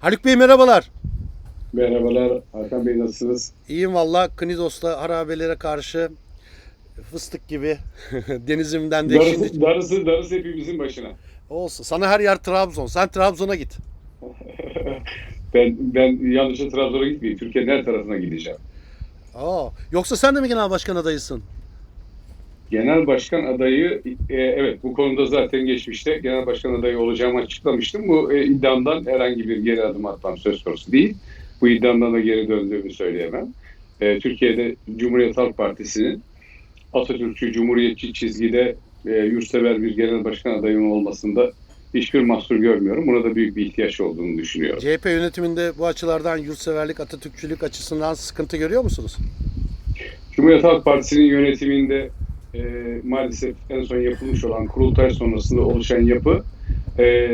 Haluk Bey merhabalar. Merhabalar Hakan Bey nasılsınız? İyiyim valla Knidos'ta harabelere karşı fıstık gibi denizimden de şimdi Darısı, darısı, darısı hepimizin başına. olsun. Sana her yer Trabzon. Sen Trabzon'a git. Ben ben yalnızca Trabzon'a gitmeyeyim. Türkiye'nin her tarafına gideceğim. Aa, yoksa sen de mi genel başkan adayısın? Genel başkan adayı e, evet bu konuda zaten geçmişte genel başkan adayı olacağımı açıklamıştım. Bu e, iddiamdan herhangi bir geri adım atmam söz konusu değil. Bu iddiamdan da geri döndüğümü söyleyemem. E, Türkiye'de Cumhuriyet Halk Partisi'nin Atatürkçü, Cumhuriyetçi çizgide e, yurtsever bir genel başkan adayının olmasında hiçbir mahsur görmüyorum. Buna da büyük bir ihtiyaç olduğunu düşünüyorum. CHP yönetiminde bu açılardan yurtseverlik, Atatürkçülük açısından sıkıntı görüyor musunuz? Cumhuriyet Halk Partisi'nin yönetiminde e, maalesef en son yapılmış olan kurultay sonrasında oluşan yapı e,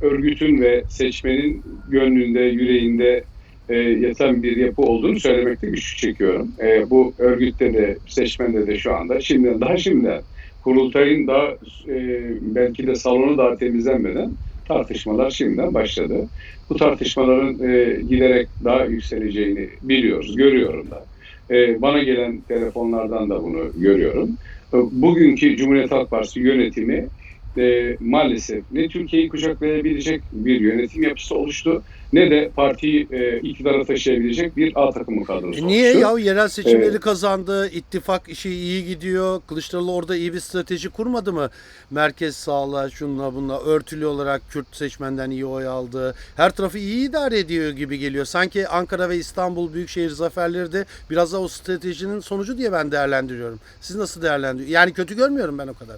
örgütün ve seçmenin gönlünde, yüreğinde e, yatan bir yapı olduğunu söylemekte güçlük çekiyorum. E, bu örgütte de, seçmende de şu anda, şimdiden daha şimdiden kurultayın daha e, belki de salonu daha temizlenmeden tartışmalar şimdiden başladı. Bu tartışmaların e, giderek daha yükseleceğini biliyoruz, görüyorum da. E, bana gelen telefonlardan da bunu görüyorum. Bugünkü Cumhuriyet Halk Partisi yönetimi e, maalesef ne Türkiye'yi kucaklayabilecek bir yönetim yapısı oluştu ne de partiyi e, iktidara taşıyabilecek bir A takımı kadrosu E niye oluştu. ya yerel seçimleri Evet. kazandı, ittifak işi iyi gidiyor. Kılıçdaroğlu orada iyi bir strateji kurmadı mı? Merkez sağla, şunla bunla örtülü olarak Kürt seçmenden iyi oy aldı. Her tarafı iyi idare ediyor gibi geliyor. Sanki Ankara ve İstanbul büyükşehir zaferleri de biraz da o stratejinin sonucu diye ben değerlendiriyorum. Siz nasıl değerlendiriyorsunuz? Yani kötü görmüyorum ben o kadar.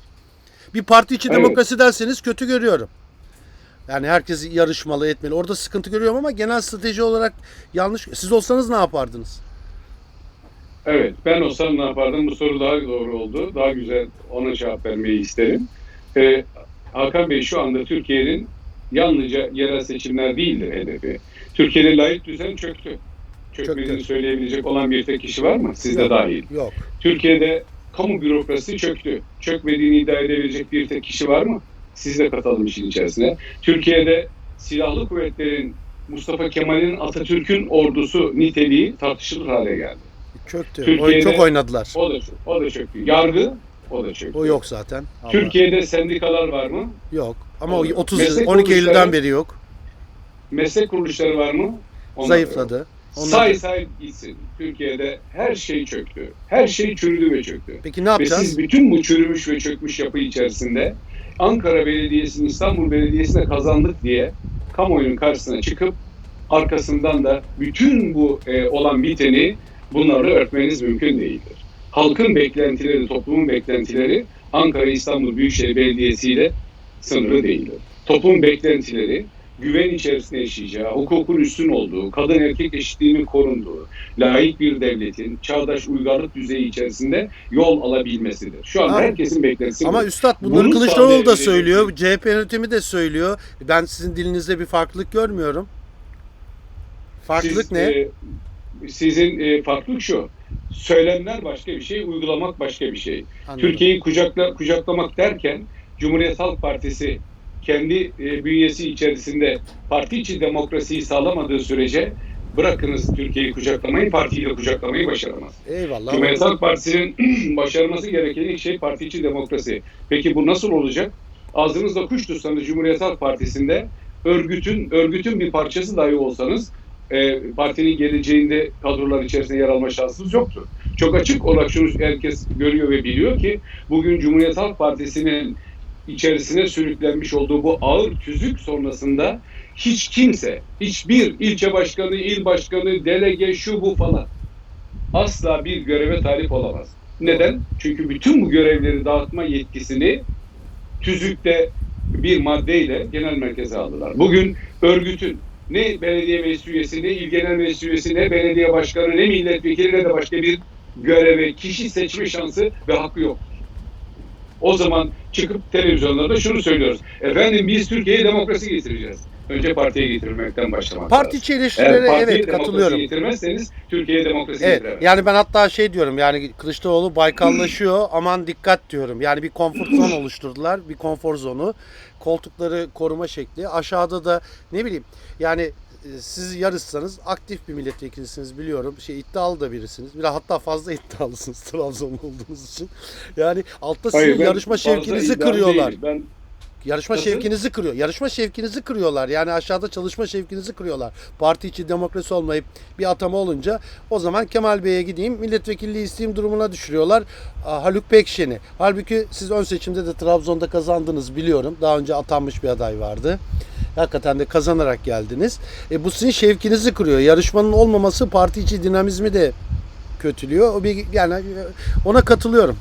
Bir parti içi Evet. demokrasi derseniz kötü görüyorum. Yani herkes yarışmalı etmeli. Orada sıkıntı görüyorum ama genel strateji olarak yanlış. Siz olsanız ne yapardınız? Evet, ben olsam ne yapardım? Bu soru daha doğru oldu. Daha güzel ona cevap vermeyi isterim. Ee, Hakan Bey şu anda Türkiye'nin yalnızca yerel seçimler değildir hedefi. Türkiye'nin layık düzen çöktü. Çökmediğini Çöktü. söyleyebilecek olan bir tek kişi var mı? Siz de dahil. Yok. Türkiye'de kamu bürokrasisi çöktü. Çökmediğini iddia edebilecek bir tek kişi var mı? Siz de katalım işin içerisine. Türkiye'de silahlı kuvvetlerin Mustafa Kemal'in Atatürk'ün ordusu niteliği tartışılır hale geldi. Çöktü. Türkiye'de- çok oynadılar. O da, o da çöktü. Yargı o da çöktü. O yok zaten. Allah. Türkiye'de sendikalar var mı? yok. Ama o Meslek 30 12 kuruluşları- Eylül'den beri yok. Meslek kuruluşları var mı? Onlar da yok. Say say gitsin. Türkiye'de her şey çöktü. Her şey çürüdü ve çöktü. Peki ne Ve yapacağız? siz bütün bu çürümüş ve çökmüş yapı içerisinde Ankara Belediyesi'nin İstanbul Belediyesi'ne kazandık diye kamuoyunun karşısına çıkıp arkasından da bütün bu e, olan biteni bunlarla örtmeniz mümkün değildir. Halkın beklentileri, toplumun beklentileri Ankara İstanbul Büyükşehir Belediyesi ile sınırlı değildir. Toplum beklentileri güven içerisinde yaşayacağı, hukukun üstün olduğu, kadın erkek eşitliğinin korunduğu, layık bir devletin çağdaş uygarlık düzeyi içerisinde yol alabilmesidir. Şu an herkesin beklentisi Ama bu. üstad bunları Bunu Kılıçdaroğlu da söylüyor. CHP yönetimi de söylüyor. Ben sizin dilinizde bir farklılık görmüyorum. Farklılık Siz, ne? e, sizin e, farklılık şu. Söylemler başka bir şey, uygulamak başka bir şey. Türkiye'yi kucakla, kucaklamak derken Cumhuriyet Halk Partisi kendi e, bünyesi içerisinde parti içi demokrasiyi sağlamadığı sürece bırakınız Türkiye'yi kucaklamayı, partiyi de kucaklamayı başaramaz. Eyvallah. Cumhuriyet Halk Partisi'nin başarması gereken ilk şey parti içi demokrasi. Peki bu nasıl olacak? Ağzınızda kuş tutsanız Cumhuriyet Halk Partisi'nde örgütün örgütün bir parçası dahi olsanız e, partinin geleceğinde kadrolar içerisinde yer alma şansınız yoktur. Çok açık olarak şunu herkes görüyor ve biliyor ki bugün Cumhuriyet Halk Partisi'nin içerisine sürüklenmiş olduğu bu ağır tüzük sonrasında hiç kimse, hiçbir ilçe başkanı, il başkanı, delege, şu bu falan asla bir göreve talip olamaz. Neden? Çünkü bütün bu görevleri dağıtma yetkisini tüzükte bir maddeyle genel merkeze aldılar. Bugün örgütün ne belediye meclis üyesi, ne il genel meclis üyesi, ne belediye başkanı, ne milletvekili ne de başka bir göreve kişi seçme şansı ve hakkı yok. O zaman çıkıp televizyonlarda şunu söylüyoruz. Efendim biz Türkiye'ye demokrasi getireceğiz. Önce partiye getirmekten başlamak Parti lazım. içi Eğer evet katılıyorum. getirmezseniz Türkiye'ye demokrasi Evet. getiremez. Yani ben hatta şey diyorum yani Kılıçdaroğlu baykallaşıyor. Aman dikkat diyorum. Yani bir konfor zon oluşturdular. Bir konfor zonu. Koltukları koruma şekli. Aşağıda da ne bileyim yani siz yarışsanız aktif bir milletvekilisiniz biliyorum. Şey iddialı da birisiniz. Biraz hatta fazla iddialısınız Trabzonlu olduğunuz için. Yani altta sizin Hayır, yarışma şevkinizi kırıyorlar. değilim. Ben Yarışma Nasıl? şevkinizi kırıyor. Yarışma şevkinizi kırıyorlar. Yani aşağıda çalışma şevkinizi kırıyorlar. Parti içi demokrasi olmayıp bir atama olunca o zaman Kemal Bey'e gideyim milletvekilliği isteyeyim durumuna düşürüyorlar. Haluk Pekşen'i. Halbuki siz ön seçimde de Trabzon'da kazandınız biliyorum. Daha önce atanmış bir aday vardı. Hakikaten de kazanarak geldiniz. E, bu sizin şevkinizi kırıyor. Yarışmanın olmaması parti içi dinamizmi de kötülüyor. O bir, yani e, ona katılıyorum.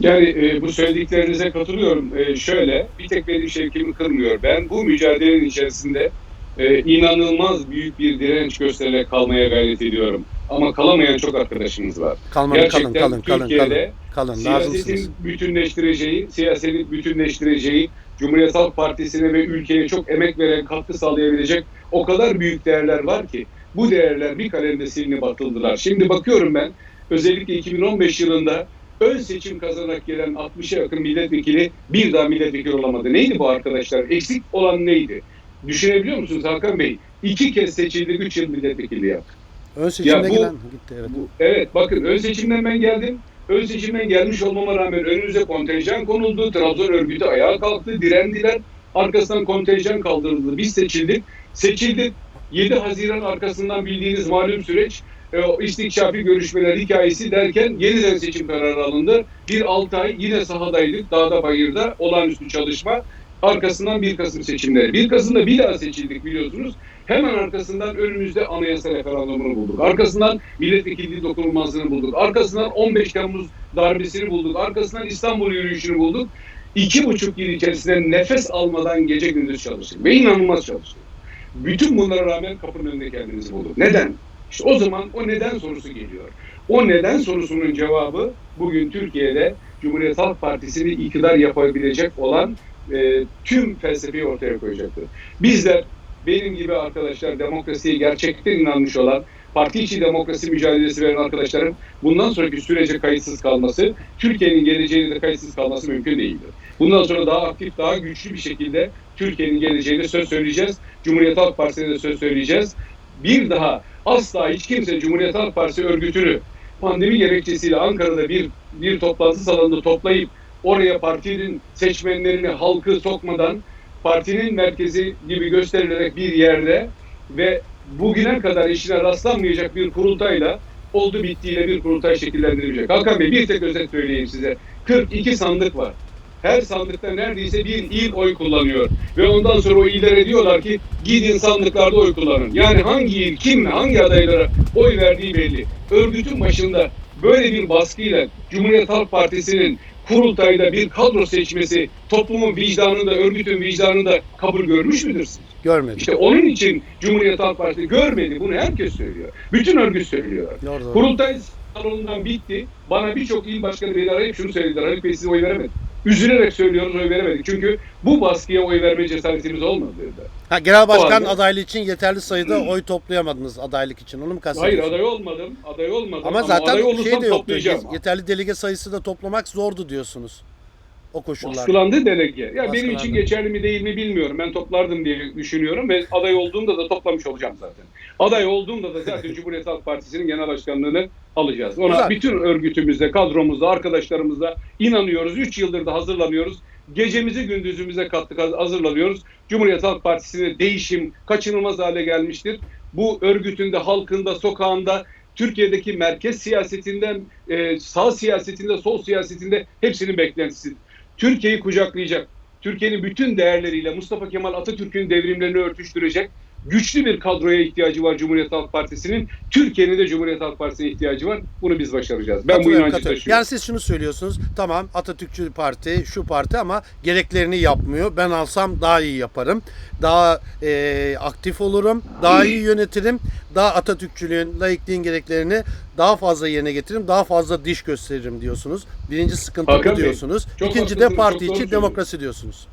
Yani e, bu söylediklerinize katılıyorum. E, şöyle, bir tek benim şevkimi kırmıyor. Ben bu mücadelenin içerisinde e, inanılmaz büyük bir direnç göstererek kalmaya gayret ediyorum. Ama kalamayan çok arkadaşımız var. Kalmanın kalın Gerçekten kalın kalın Türkiye'de kalın. Kalın lazımsınız. siyasetin bütünleştireceği, siyasetin bütünleştireceği, Cumhuriyet Halk Partisi'ne ve ülkeye çok emek veren, katkı sağlayabilecek o kadar büyük değerler var ki bu değerler bir kalemde silinip atıldılar. Şimdi bakıyorum ben özellikle 2015 yılında ön seçim kazanarak gelen 60'a yakın milletvekili bir daha milletvekili olamadı. Neydi bu arkadaşlar? Eksik olan neydi? Düşünebiliyor musunuz Hakan Bey? İki kez seçildi, üç yıl milletvekili yaptı. Ön seçimde bu- gelen gitti evet. Bu- Evet bakın ön seçimden ben geldim. Ön seçimden gelmiş olmama rağmen önümüze kontenjan konuldu. Trabzon örgütü ayağa kalktı, direndiler. Arkasından kontenjan kaldırıldı. Biz seçildik. Seçildik. 7 Haziran arkasından bildiğiniz malum süreç e, istikşafi görüşmeler hikayesi derken yeniden seçim kararı alındı. Bir 6 ay yine sahadaydık. Dağda bayırda olağanüstü çalışma. Arkasından 1 Kasım seçimleri. 1 Kasım'da bir daha seçildik biliyorsunuz. Hemen arkasından önümüzde anayasa referandumunu bulduk. Arkasından milletvekilliği dokunulmazlığını bulduk. Arkasından 15 Temmuz darbesini bulduk. Arkasından İstanbul yürüyüşünü bulduk. İki buçuk yıl içerisinde nefes almadan gece gündüz çalıştık. Ve inanılmaz çalıştık. Bütün bunlara rağmen kapının önünde kendimizi bulduk. Neden? İşte o zaman o neden sorusu geliyor. O neden sorusunun cevabı bugün Türkiye'de Cumhuriyet Halk Partisi'ni iktidar yapabilecek olan e, tüm felsefeyi ortaya koyacaktır. Bizler benim gibi arkadaşlar demokrasiye gerçekten inanmış olan parti içi demokrasi mücadelesi veren arkadaşların bundan sonraki sürece kayıtsız kalması, Türkiye'nin geleceğine de kayıtsız kalması mümkün değildir. Bundan sonra daha aktif, daha güçlü bir şekilde Türkiye'nin geleceğine söz söyleyeceğiz. Cumhuriyet Halk Partisi'ne de söz söyleyeceğiz. Bir daha asla hiç kimse Cumhuriyet Halk Partisi örgütünü pandemi gerekçesiyle Ankara'da bir bir toplantı salonunda toplayıp oraya partinin seçmenlerini halkı sokmadan partinin merkezi gibi gösterilerek bir yerde ve bugüne kadar işine rastlanmayacak bir kurultayla oldu bittiyle bir kurultay şekillendirilecek. Hakan Bey bir tek özet söyleyeyim size. 42 sandık var. Her sandıkta neredeyse bir il oy kullanıyor. Ve ondan sonra o illere diyorlar ki gidin sandıklarda oy kullanın. Yani hangi il, kim, hangi adaylara oy verdiği belli. Örgütün başında böyle bir baskıyla Cumhuriyet Halk Partisi'nin kurultayda bir kadro seçmesi toplumun vicdanında, örgütün vicdanında kabul görmüş müdür? Görmedim. İşte onun için Cumhuriyet Halk Partisi görmedi. Bunu herkes söylüyor. Bütün örgüt söylüyor. Doğru, doğru. Kurultay salonundan bitti. Bana birçok il başkanı beni arayıp şunu söylediler. Haluk Bey size oy veremedik. Üzülerek söylüyoruz oy veremedik. Çünkü bu baskıya oy verme cesaretimiz olmadı. Ha, genel başkan halde- adaylığı için yeterli sayıda oy toplayamadınız adaylık için. Onu mu Hayır kastediyorsunuz? aday olmadım. Aday olmadım. Ama aday zaten şey olursam de yoktu. Yeterli delege sayısı da toplamak zordu diyorsunuz. O koşullarda. Baskılandı delege. Ya benim Baskılandı. için geçerli mi değil mi bilmiyorum. Ben toplardım diye düşünüyorum ve aday olduğumda da toplamış olacağım zaten. Aday olduğumda da zaten Cumhuriyet Halk Partisi'nin genel başkanlığını alacağız. Ona Güzel. bütün örgütümüzde, kadromuzda, arkadaşlarımızda inanıyoruz. 3 yıldır da hazırlanıyoruz. Gecemizi gündüzümüze kattık, hazırlanıyoruz. Cumhuriyet Halk Partisi'ne değişim kaçınılmaz hale gelmiştir. Bu örgütünde, halkında, sokağında, Türkiye'deki merkez siyasetinden, e, sağ siyasetinde, sol siyasetinde hepsinin beklentisi. Türkiye'yi kucaklayacak, Türkiye'nin bütün değerleriyle Mustafa Kemal Atatürk'ün devrimlerini örtüştürecek güçlü bir kadroya ihtiyacı var Cumhuriyet Halk Partisi'nin. Türkiye'nin de Cumhuriyet Halk Partisi'ne ihtiyacı var. Bunu biz başaracağız. Ben bu inancı taşıyorum. Yani siz şunu söylüyorsunuz. Tamam Atatürkçü parti, şu parti ama gereklerini yapmıyor. Ben alsam daha iyi yaparım. Daha e, aktif olurum. Daha iyi yönetirim. Daha Atatürkçülüğün, laikliğin gereklerini daha fazla yerine getiririm. Daha fazla diş gösteririm diyorsunuz. Birinci sıkıntı Hakan bu Bey, diyorsunuz. İkinci de parti içi demokrasi diyorsunuz.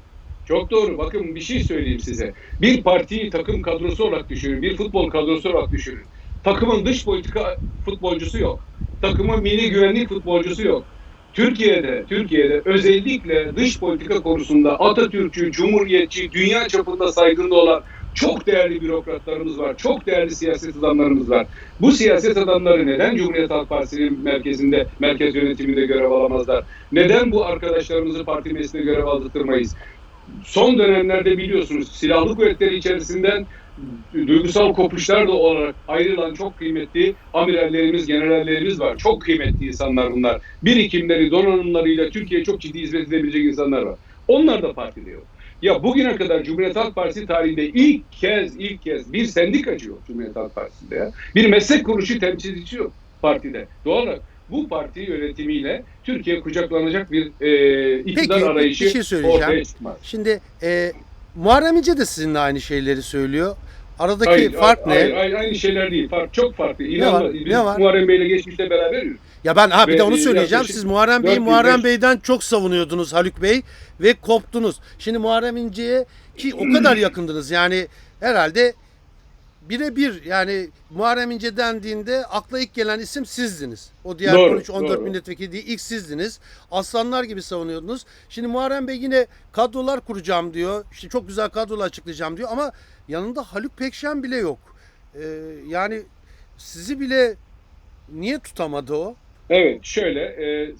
Çok doğru. Bakın bir şey söyleyeyim size. Bir partiyi takım kadrosu olarak düşünün. Bir futbol kadrosu olarak düşünün. Takımın dış politika futbolcusu yok. Takımın milli güvenlik futbolcusu yok. Türkiye'de, Türkiye'de özellikle dış politika konusunda Atatürkçü, Cumhuriyetçi, dünya çapında saygınlığı olan Çok değerli bürokratlarımız var. Çok değerli siyaset adamlarımız var. Bu siyaset adamları neden Cumhuriyet Halk Partisi'nin merkezinde, merkez yönetiminde görev alamazlar? Neden bu arkadaşlarımızı parti meclisine görev aldırtmayız? Son dönemlerde biliyorsunuz silahlı kuvvetleri içerisinden duygusal kopuşlar da olarak ayrılan çok kıymetli amirallerimiz, generallerimiz var. Çok kıymetli insanlar bunlar. Birikimleri, donanımlarıyla Türkiye'ye çok ciddi hizmet edebilecek insanlar var. Onlar da partide yok. Ya bugüne kadar Cumhuriyet Halk Partisi tarihinde ilk kez ilk kez bir sendikacı yok Cumhuriyet Halk Partisi'nde ya. Bir meslek kuruluşu temsilcisi yok partide. Doğal olarak bu parti yönetimiyle Türkiye kucaklanacak bir e, iktidar Peki, arayışı bir şey söyleyeceğim. ortaya çıkmaz. Şimdi e, Muharrem İnce de sizinle aynı şeyleri söylüyor. Aradaki Hayır, fark hayır, ne? hayır, aynı şeyler değil. Fark çok farklı. İnan var? Biz Ne var? Muharrem Bey'le geçmişte beraberiz. Ya ben ha bir Ve de onu söyleyeceğim. Siz Muharrem Bey'i 400 Muharrem Bey'den çok savunuyordunuz Haluk Bey ve koptunuz. Şimdi Muharrem İnce'ye ki o kadar yakındınız. Yani herhalde birebir yani Muharrem İnce dendiğinde akla ilk gelen isim sizdiniz. O diğer Doğru, 13 14 doğru. milletvekili değil ilk sizdiniz. Aslanlar gibi savunuyordunuz. Şimdi Muharrem Bey yine kadrolar kuracağım diyor. İşte çok güzel kadrolar açıklayacağım diyor ama yanında Haluk Pekşen bile yok. Ee, yani sizi bile niye tutamadı o? Evet şöyle e,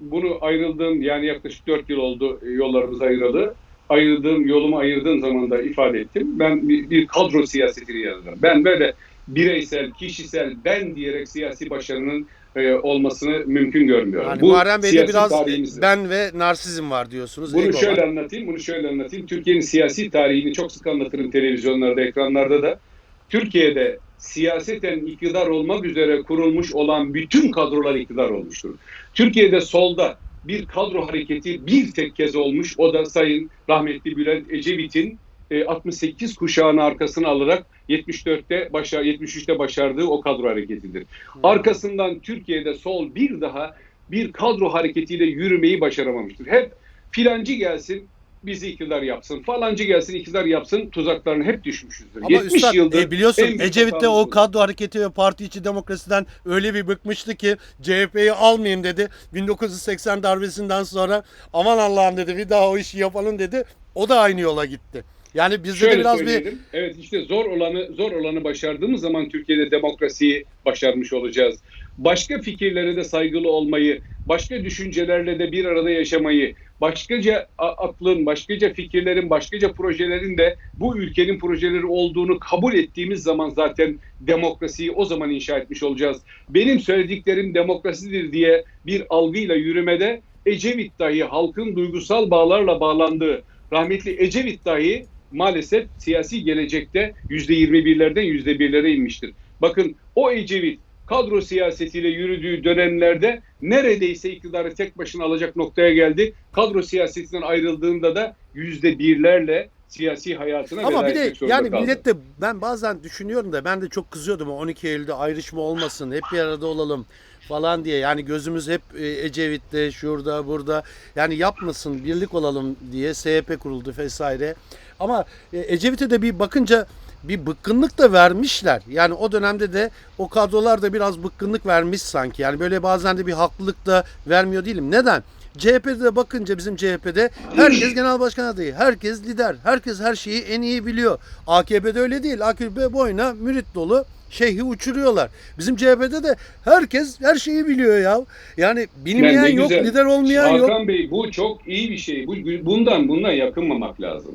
bunu ayrıldığım yani yaklaşık 4 yıl oldu e, yollarımız ayrıldı. Ayrıldığım yolumu ayırdığım zaman da ifade ettim. Ben bir, bir kadro siyasetini yazdım. Ben böyle bireysel, kişisel, ben diyerek siyasi başarının e, olmasını mümkün görmüyorum. Yani Bu Muharrem Bey'de biraz tarihimizde. ben ve narsizm var diyorsunuz. Bunu ego şöyle var. anlatayım, bunu şöyle anlatayım. Türkiye'nin siyasi tarihini çok sık anlatırım televizyonlarda, ekranlarda da. Türkiye'de siyaseten iktidar olmak üzere kurulmuş olan bütün kadrolar iktidar olmuştur. Türkiye'de solda bir kadro hareketi bir tek kez olmuş. O da Sayın rahmetli Bülent Ecevit'in e, 68 kuşağını arkasına alarak 74'te başa 73'te başardığı o kadro hareketidir. Arkasından Türkiye'de sol bir daha bir kadro hareketiyle yürümeyi başaramamıştır. Hep filancı gelsin bizi iktidar yapsın. Falancı gelsin iktidar yapsın. Tuzaklarına hep düşmüşüzdür. Ama 70 üstad yıldır e, biliyorsun en büyük Ecevit de o kadro hareketi ve parti içi demokrasiden öyle bir bıkmıştı ki CHP'yi almayayım dedi. 1980 darbesinden sonra aman Allah'ım dedi bir daha o işi yapalım dedi. O da aynı yola gitti. Yani bizde de Şöyle biraz bir. Evet işte zor olanı zor olanı başardığımız zaman Türkiye'de demokrasiyi başarmış olacağız. Başka fikirlere de saygılı olmayı, başka düşüncelerle de bir arada yaşamayı, başkaca aklın, başkaca fikirlerin, başkaca projelerin de bu ülkenin projeleri olduğunu kabul ettiğimiz zaman zaten demokrasiyi o zaman inşa etmiş olacağız. Benim söylediklerim demokrasidir diye bir algıyla yürümede Ecevit dahi halkın duygusal bağlarla bağlandığı rahmetli Ecevit dahi maalesef siyasi gelecekte %21'lerden %1'lere inmiştir. Bakın o Ecevit kadro siyasetiyle yürüdüğü dönemlerde neredeyse iktidarı tek başına alacak noktaya geldi. Kadro siyasetinden ayrıldığında da %1'lerle siyasi hayatına ama bir de yani kaldı. millet de ben bazen düşünüyorum da ben de çok kızıyordum o 12 Eylül'de ayrışma olmasın hep bir arada olalım falan diye yani gözümüz hep e, Ecevit'te şurada burada yani yapmasın birlik olalım diye SHP kuruldu vesaire ama e, Ecevit'e de bir bakınca bir bıkkınlık da vermişler. Yani o dönemde de o kadrolar da biraz bıkkınlık vermiş sanki. Yani böyle bazen de bir haklılık da vermiyor değilim. Neden? CHP'de de bakınca bizim CHP'de herkes genel başkan adayı, herkes lider, herkes her şeyi en iyi biliyor. AKP'de öyle değil. AKP boyuna mürit dolu şeyhi uçuruyorlar. Bizim CHP'de de herkes her şeyi biliyor ya. Yani bilmeyen Yani yok, güzel. lider olmayan yok. Hakan Bey bu çok iyi bir şey. Bu, bundan bundan yakınmamak lazım.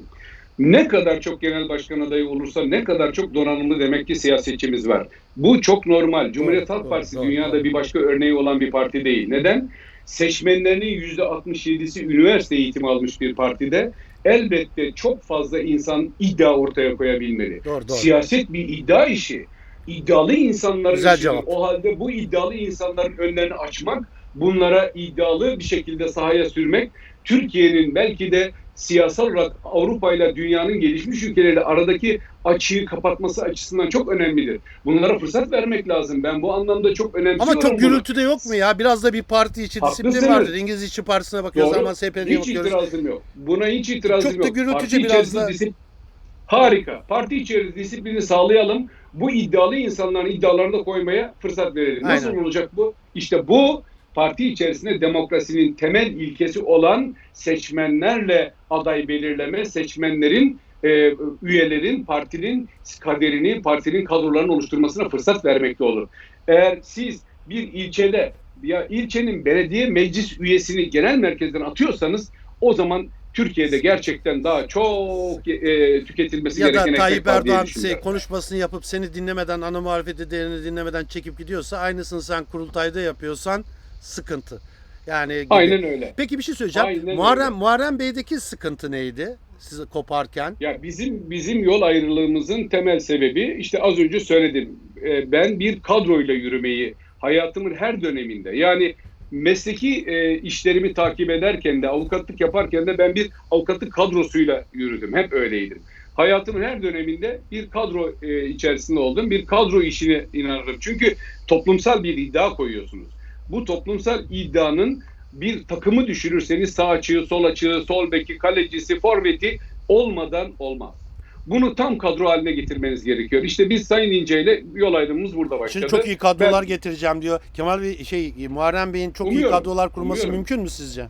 Ne kadar çok genel başkan adayı olursa ne kadar çok donanımlı demek ki siyasetçimiz var. Bu çok normal. Cumhuriyet Halk Partisi dünyada bir başka örneği olan bir parti değil. Neden? Seçmenlerinin %67'si üniversite eğitimi almış bir partide elbette çok fazla insan iddia ortaya koyabilmeli. Doğru, doğru. Siyaset bir iddia işi. İddialı insanların Güzel işidir. cevap. O halde bu iddialı insanların önlerini açmak, bunlara iddialı bir şekilde sahaya sürmek, Türkiye'nin belki de siyasal olarak Avrupa ile dünyanın gelişmiş ülkeleriyle aradaki açığı kapatması açısından çok önemlidir. Bunlara fırsat vermek lazım. Ben bu anlamda çok önemsiyorum. Ama çok gürültü de yok mu ya? Biraz da bir parti içi disiplin Haklısınız. vardır. İngiliz İşçi Partisi'ne bakıyoruz Doğru. ama SP'ye Hiç bakıyoruz. itirazım yok. Buna hiç itirazım Çok da yok. gürültücü Parti biraz da- Harika. Parti içerisinde disiplini sağlayalım. Bu iddialı insanların iddialarını da koymaya fırsat verelim. Nasıl Aynen. olacak bu? İşte bu parti içerisinde demokrasinin temel ilkesi olan seçmenlerle aday belirleme, seçmenlerin e, üyelerin partinin kaderini, partinin kadrolarını oluşturmasına fırsat vermekte olur. Eğer siz bir ilçede ya ilçenin belediye meclis üyesini genel merkezden atıyorsanız o zaman Türkiye'de gerçekten daha çok e, tüketilmesi Ya gereken da Tayyip Erdoğan şey, konuşmasını yapıp seni dinlemeden, ana muhalefeti değerini dinlemeden çekip gidiyorsa aynısını sen kurultayda yapıyorsan sıkıntı. Yani gibi. Aynen öyle. Peki bir şey söyleyeceğim. Aynen Muharrem öyle. Muharrem Bey'deki sıkıntı neydi? Sizi koparken. Ya bizim bizim yol ayrılığımızın temel sebebi işte az önce söyledim. Ee, ben bir kadroyla yürümeyi hayatımın her döneminde yani mesleki e, işlerimi takip ederken de avukatlık yaparken de ben bir avukatlık kadrosuyla yürüdüm. Hep öyleydim. Hayatımın her döneminde bir kadro e, içerisinde oldum. Bir kadro işine inanırım. Çünkü toplumsal bir iddia koyuyorsunuz. Bu toplumsal iddianın bir takımı düşürürseniz sağ açığı, sol açığı, sol beki, kalecisi, forveti olmadan olmaz. Bunu tam kadro haline getirmeniz gerekiyor. İşte biz Sayın İnce ile yol ayrımımız burada başladı. Şimdi çok iyi kadrolar Ben- getireceğim diyor. Kemal Bey şey Muharrem Bey'in çok iyi Umuyorum, kadrolar kurması umuyorum. mümkün mü sizce?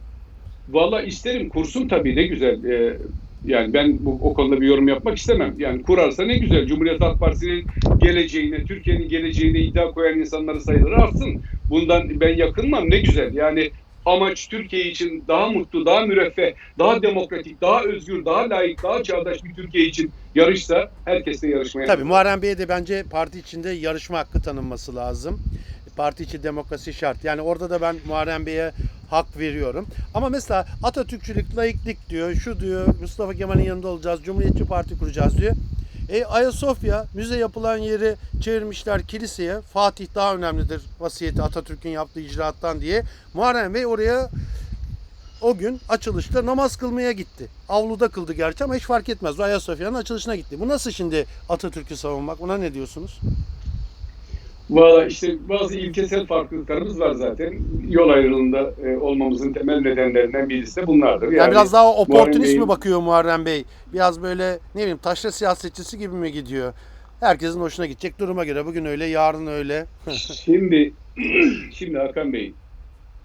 Valla isterim kursun tabii ne güzel. Ee, yani ben bu, o konuda bir yorum yapmak istemem. Yani kurarsa ne güzel. Cumhuriyet Halk Partisi'nin geleceğine, Türkiye'nin geleceğine iddia koyan insanların sayıları artsın. Bundan ben yakınmam ne güzel. Yani amaç Türkiye için daha mutlu, daha müreffeh, daha demokratik, daha özgür, daha layık, daha çağdaş bir Türkiye için yarışsa herkesle yarışmaya Tabii Muharrem Bey'e de bence parti içinde yarışma hakkı tanınması lazım. Parti içi demokrasi şart. Yani orada da ben Muharrem Bey'e hak veriyorum. Ama mesela Atatürkçülük, laiklik diyor, şu diyor, Mustafa Kemal'in yanında olacağız, Cumhuriyetçi Parti kuracağız diyor. E Ayasofya müze yapılan yeri çevirmişler kiliseye. Fatih daha önemlidir vasiyeti Atatürk'ün yaptığı icraattan diye. Muharrem Bey oraya o gün açılışta namaz kılmaya gitti. Avluda kıldı gerçi ama hiç fark etmez. Ayasofya'nın açılışına gitti. Bu nasıl şimdi Atatürk'ü savunmak? Buna ne diyorsunuz? Valla işte bazı ilkesel farklılıklarımız var zaten. Yol ayrılığında e, olmamızın temel nedenlerinden birisi de bunlardır. Yani, biraz daha oportunist mi bakıyor Muharrem Bey? Biraz böyle ne bileyim taşra siyasetçisi gibi mi gidiyor? Herkesin hoşuna gidecek duruma göre. Bugün öyle, yarın öyle. Şimdi şimdi Hakan Bey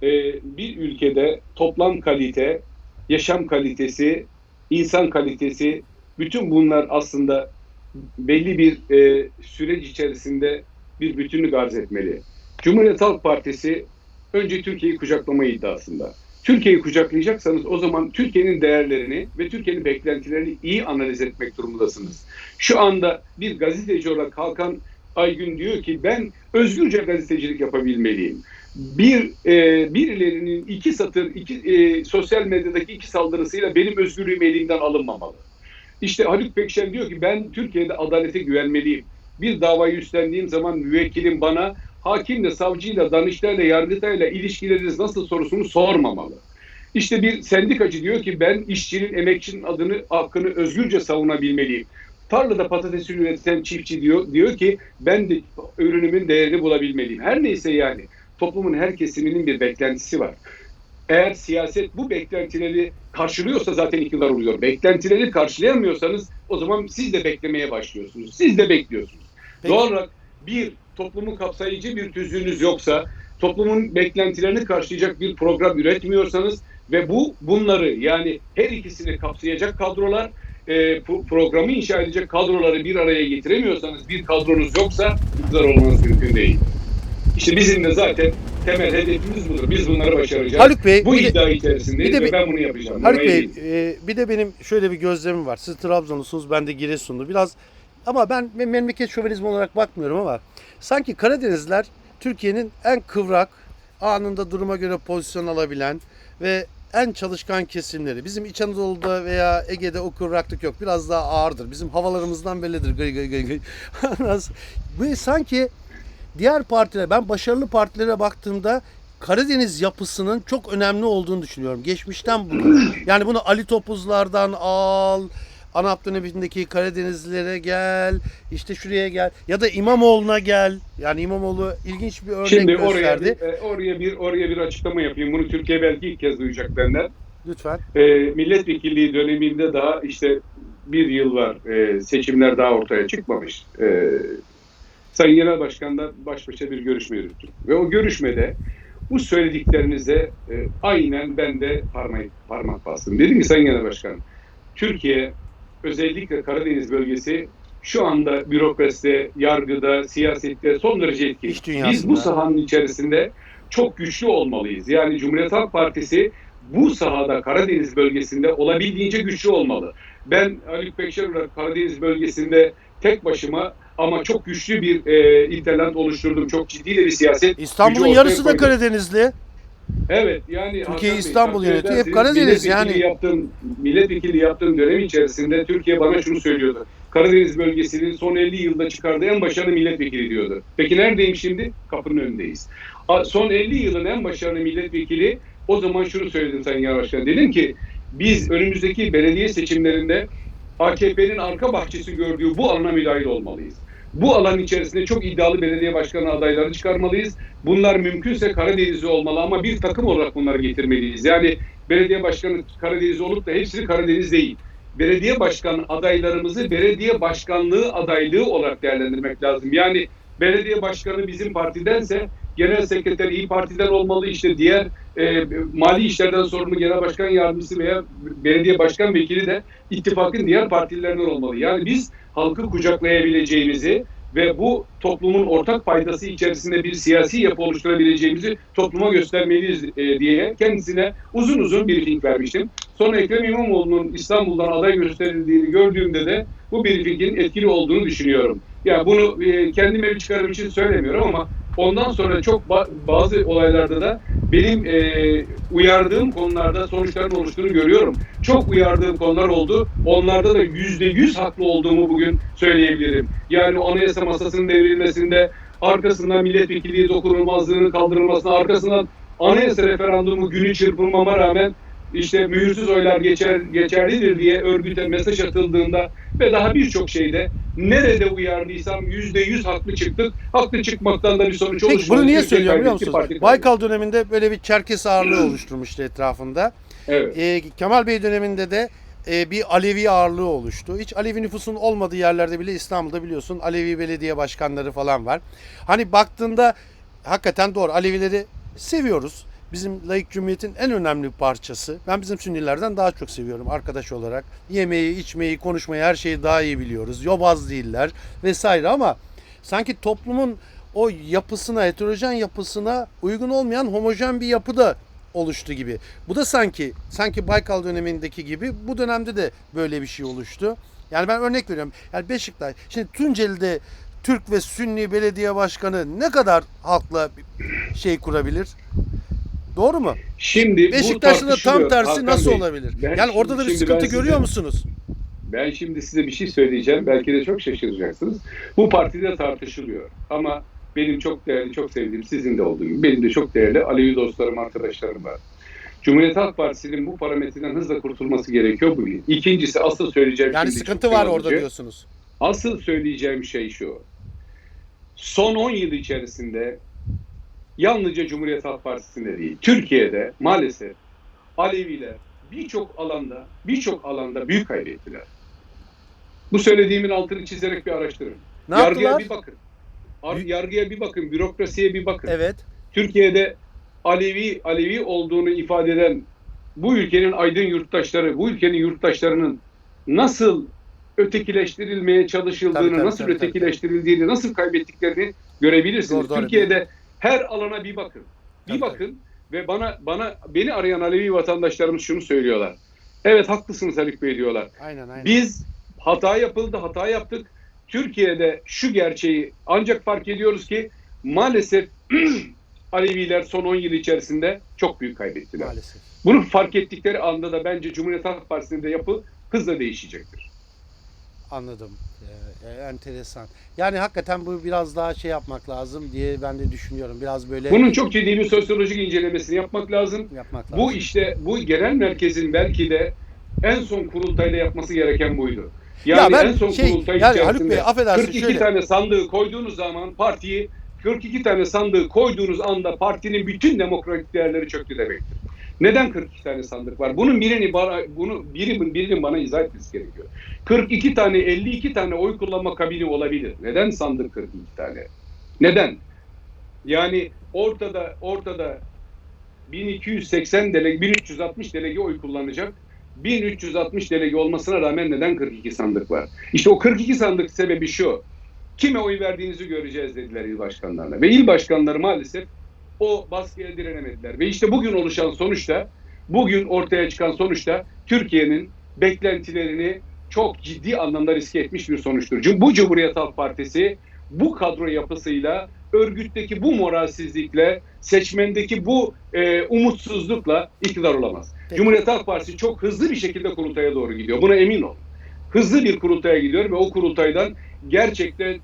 e, bir ülkede toplam kalite, yaşam kalitesi, insan kalitesi bütün bunlar aslında belli bir e, süreç içerisinde bir bütünlük arz etmeli. Cumhuriyet Halk Partisi önce Türkiye'yi kucaklama iddiasında. Türkiye'yi kucaklayacaksanız o zaman Türkiye'nin değerlerini ve Türkiye'nin beklentilerini iyi analiz etmek durumundasınız. Şu anda bir gazeteci olarak Hakan Aygün diyor ki ben özgürce gazetecilik yapabilmeliyim. Bir e, birilerinin iki satır, iki e, sosyal medyadaki iki saldırısıyla benim özgürlüğüm elimden alınmamalı. İşte Haluk Pekşen diyor ki ben Türkiye'de adalete güvenmeliyim. Bir davayı üstlendiğim zaman müvekkilim bana hakimle, savcıyla, danıştayla, yargıtayla ilişkileriniz nasıl sorusunu sormamalı. İşte bir sendikacı diyor ki ben işçinin, emekçinin adını, hakkını özgürce savunabilmeliyim. Tarlada patates üreten çiftçi diyor, diyor ki ben de ürünümün değerini bulabilmeliyim. Her neyse yani toplumun her kesiminin bir beklentisi var. Eğer siyaset bu beklentileri karşılıyorsa zaten iktidar oluyor. Beklentileri karşılayamıyorsanız o zaman siz de beklemeye başlıyorsunuz. Siz de bekliyorsunuz. Peki. Doğal olarak bir toplumu kapsayıcı bir tüzüğünüz yoksa, toplumun beklentilerini karşılayacak bir program üretmiyorsanız ve bu bunları yani her ikisini kapsayacak kadrolar e, pro- programı inşa edecek kadroları bir araya getiremiyorsanız, bir kadronuz yoksa iktidar olmanız mümkün değil. İşte bizim de zaten temel hedefimiz budur. Biz bunları başaracağız. Haluk Bey, bu de- iddia içerisindeyiz bir de ve bir- ben bunu yapacağım. Haluk Buna Bey, e, bir de benim şöyle bir gözlemim var. Siz Trabzonlusunuz, ben de Giresunlu. Biraz ama ben me- memleket şövenizmi olarak bakmıyorum ama sanki Karadenizler Türkiye'nin en kıvrak, anında duruma göre pozisyon alabilen ve en çalışkan kesimleri. Bizim İç Anadolu'da veya Ege'de o kıvraklık yok. Biraz daha ağırdır. Bizim havalarımızdan bellidir. Gıy gıy gıy gıy. Bu sanki diğer partiler, ben başarılı partilere baktığımda Karadeniz yapısının çok önemli olduğunu düşünüyorum. Geçmişten bugün. Yani bunu Ali Topuzlardan al, ANAP dönemindeki Karadenizlilere gel, işte şuraya gel ya da İmamoğlu'na gel. Yani İmamoğlu ilginç bir örnek Şimdi oraya gösterdi. bir, e, oraya bir oraya bir açıklama yapayım. Bunu Türkiye belki ilk kez duyacak benden. Lütfen. E, milletvekilliği döneminde daha işte bir yıl var. E, seçimler daha ortaya çıkmamış. E, Sayın Genel Başkan'la baş başa bir görüşme yürüttük. Ve o görüşmede bu söylediklerinize e, aynen ben de parmak, parmak bastım. Dedim ki Sayın Genel Başkan, Türkiye özellikle Karadeniz bölgesi şu anda bürokraside, yargıda, siyasette son derece etkili. Biz bu sahanın içerisinde çok güçlü olmalıyız. Yani Cumhuriyet Halk Partisi bu sahada Karadeniz bölgesinde olabildiğince güçlü olmalı. Ben Haluk Pekşer olarak Karadeniz bölgesinde tek başıma ama çok güçlü bir e, internet oluşturdum. Çok ciddi de bir siyaset İstanbul'un yarısı da. Karadenizli. Evet yani Türkiye Hakan İstanbul yönetiyor. Hep Karadeniz yani. Yaptığım, milletvekili yaptığım dönem içerisinde Türkiye bana şunu söylüyordu. Karadeniz bölgesinin son 50 yılda çıkardığı en başarılı milletvekili diyordu. Peki neredeyim şimdi? Kapının önündeyiz. Son 50 yılın en başarılı milletvekili o zaman şunu söyledim Sayın Genel Başkan. Dedim ki biz önümüzdeki belediye seçimlerinde AKP'nin arka bahçesi gördüğü bu alana müdahil olmalıyız. Bu alan içerisinde çok iddialı belediye başkanı adayları çıkarmalıyız. Bunlar mümkünse Karadenizli olmalı ama bir takım olarak bunları getirmeliyiz. Yani belediye başkanı Karadeniz olup da hepsi Karadeniz değil. Belediye başkan adaylarımızı belediye başkanlığı adaylığı olarak değerlendirmek lazım. Yani belediye başkanı bizim partidense genel sekreter iyi Parti'den olmalı işte diğer e, mali işlerden sorumlu genel başkan yardımcısı veya belediye başkan vekili de ittifakın diğer partilerinden olmalı. Yani biz halkı kucaklayabileceğimizi ve bu toplumun ortak paydası içerisinde bir siyasi yapı oluşturabileceğimizi topluma göstermeliyiz e, diye kendisine uzun uzun bir briefing vermiştim. Sonra Ekrem İmamoğlu'nun İstanbul'dan aday gösterildiğini gördüğümde de bu briefingin etkili olduğunu düşünüyorum. Yani bunu e, kendim ev çıkarım için söylemiyorum ama ondan sonra çok ba- bazı olaylarda da benim e, uyardığım konularda sonuçların oluştuğunu görüyorum. Çok uyardığım konular oldu. Onlarda da yüzde yüz haklı olduğumu bugün söyleyebilirim. Yani anayasa masasının devrilmesinde, arkasından milletvekilliği dokunulmazlığının kaldırılmasına, arkasından anayasa referandumu günü çırpılmama rağmen işte mühürsüz oylar geçer, geçerlidir diye örgüte mesaj atıldığında ve daha birçok şeyde nerede uyardıysam yüzde yüz haklı çıktık. Haklı çıkmaktan da bir sonuç Peki oluşmadı. bunu niye Türkiye söylüyorum biliyor musunuz? parti. Baykal döneminde böyle bir Çerkes ağırlığı oluşturmuştu etrafında. Evet. Ee, Kemal Bey döneminde de e, bir Alevi ağırlığı oluştu. Hiç Alevi nüfusun olmadığı yerlerde bile İstanbul'da biliyorsun Alevi belediye başkanları falan var. Hani baktığında hakikaten doğru Alevileri seviyoruz. Bizim laik cumhuriyetin en önemli parçası. Ben bizim Sünnilerden daha çok seviyorum arkadaş olarak. Yemeği, içmeyi, konuşmayı her şeyi daha iyi biliyoruz. Yobaz değiller vesaire ama sanki toplumun o yapısına, heterojen yapısına uygun olmayan homojen bir yapı da oluştu gibi. Bu da sanki sanki Baykal dönemindeki gibi bu dönemde de böyle bir şey oluştu. Yani ben örnek veriyorum. Yani Beşiktaş, şimdi Tunceli'de Türk ve Sünni belediye başkanı ne kadar halkla şey kurabilir? Doğru mu? Şimdi bu Beşiktaş'ta da tam tersi Hakan nasıl Bey. olabilir? Yani şimdi- orada da bir sıkıntı size- görüyor musunuz? Ben şimdi size bir şey söyleyeceğim. Belki de çok şaşıracaksınız. Bu partide tartışılıyor. Ama benim çok değerli, çok sevdiğim, sizin de olduğu gibi benim de çok değerli Alevi dostlarım, arkadaşlarım var. Cumhuriyet Halk Partisi'nin bu parametreden hızla kurtulması gerekiyor bu bir. İkincisi asıl söyleyeceğim Yani şimdi sıkıntı var orada diyorsunuz. Asıl söyleyeceğim şey şu. Son 10 yıl içerisinde yalnızca Cumhuriyet Halk Partisi'nde değil, Türkiye'de maalesef Aleviler birçok alanda, birçok alanda büyük kaybettiler. Bu söylediğimin altını çizerek bir araştırın. Ne yargıya yaptılar? bir bakın. Ar- Yargıya bir bakın, bürokrasiye bir bakın. Evet. Türkiye'de Alevi Alevi olduğunu ifade eden bu ülkenin aydın yurttaşları, bu ülkenin yurttaşlarının nasıl ötekileştirilmeye çalışıldığını, Tabii, tabii, nasıl tabii, tabii. ötekileştirildiğini, nasıl kaybettiklerini görebilirsiniz. Doğru, doğru. Türkiye'de her alana bir bakın. Bir bakın ve bana bana beni arayan Alevi vatandaşlarımız şunu söylüyorlar. Evet haklısınız Haluk Bey diyorlar. Aynen aynen. Biz hata yapıldı, hata yaptık. Türkiye'de şu gerçeği ancak fark ediyoruz ki maalesef Aleviler son 10 yıl içerisinde çok büyük kaybettiler. Maalesef. Bunu fark ettikleri anda da bence Cumhuriyet Halk Partisi'nin de yapı hızla değişecektir. Anladım. Ee, e, enteresan. Yani hakikaten bu biraz daha şey yapmak lazım diye ben de düşünüyorum. Biraz böyle Bunun çok ciddi bir sosyolojik incelemesini yapmak lazım. yapmak lazım. Bu işte bu genel merkezin belki de en son kurultayla yapması gereken buydu. Yani Ya ben en son şey, kurultay yani Haluk Bey, affedersin, 42 şöyle- tane sandığı koyduğunuz zaman partiyi 42 tane sandığı koyduğunuz anda partinin bütün demokratik değerleri çöktü demektir. Neden 42 tane sandık var? Bunun birini bana, bunu birinin birinin bana izah etmesi gerekiyor. 42 tane 52 tane oy kullanma kabini olabilir. Neden sandık 42 tane? Neden? Yani ortada ortada 1280 delege 1360 delege oy kullanacak. 1360 delege olmasına rağmen neden 42 sandık var? İşte o 42 sandık sebebi şu. Kime oy verdiğinizi göreceğiz dediler il başkanlarına. Ve il başkanları maalesef o baskıya direnemediler. Ve işte bugün oluşan sonuçta, bugün ortaya çıkan sonuçta Türkiye'nin beklentilerini çok ciddi anlamda riske etmiş bir sonuçtur. Cum- Bu Cumhuriyet Halk Partisi bu kadro yapısıyla, örgütteki bu moralsizlikle, seçmendeki bu e, umutsuzlukla iktidar olamaz. Peki. Cumhuriyet Halk Partisi çok hızlı bir şekilde kurultaya doğru gidiyor. Buna emin ol. Hızlı bir kurultaya gidiyor ve o kurultaydan gerçekten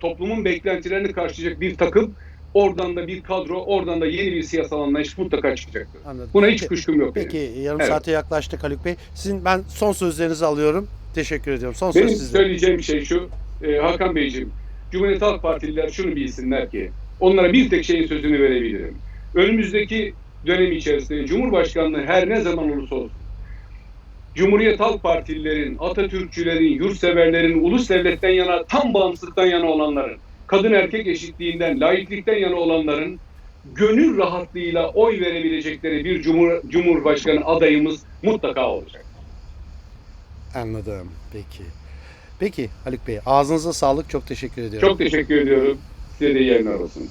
toplumun beklentilerini karşılayacak bir takım, oradan da bir kadro, oradan da yeni bir siyasal anlayış mutlaka çıkacaktır. Anladım. Buna hiç Peki- kuşkum yok benim. Peki yarım Evet. saate yaklaştık Haluk Bey. Sizin ben son sözlerinizi alıyorum. Teşekkür ediyorum. Son Benim söz sizde. söyleyeceğim şey şu, e, Hakan Beyciğim, Cumhuriyet Halk Partililer şunu bilsinler ki, onlara bir tek şeyin sözünü verebilirim. Önümüzdeki dönem içerisinde Cumhurbaşkanlığı her ne zaman olursa olsun, Cumhuriyet Halk Partililerin, Atatürkçülerin, yurtseverlerin, ulus devletten yana, tam bağımsızlıktan yana olanların, kadın erkek eşitliğinden, laiklikten yana olanların gönül rahatlığıyla oy verebilecekleri bir Cumhur, Cumhurbaşkanı adayımız mutlaka olacak. Anladım. Peki. Peki Haluk Bey ağzınıza sağlık. Çok teşekkür ediyorum. Çok teşekkür ediyorum. Size de iyi yayınlar olsun.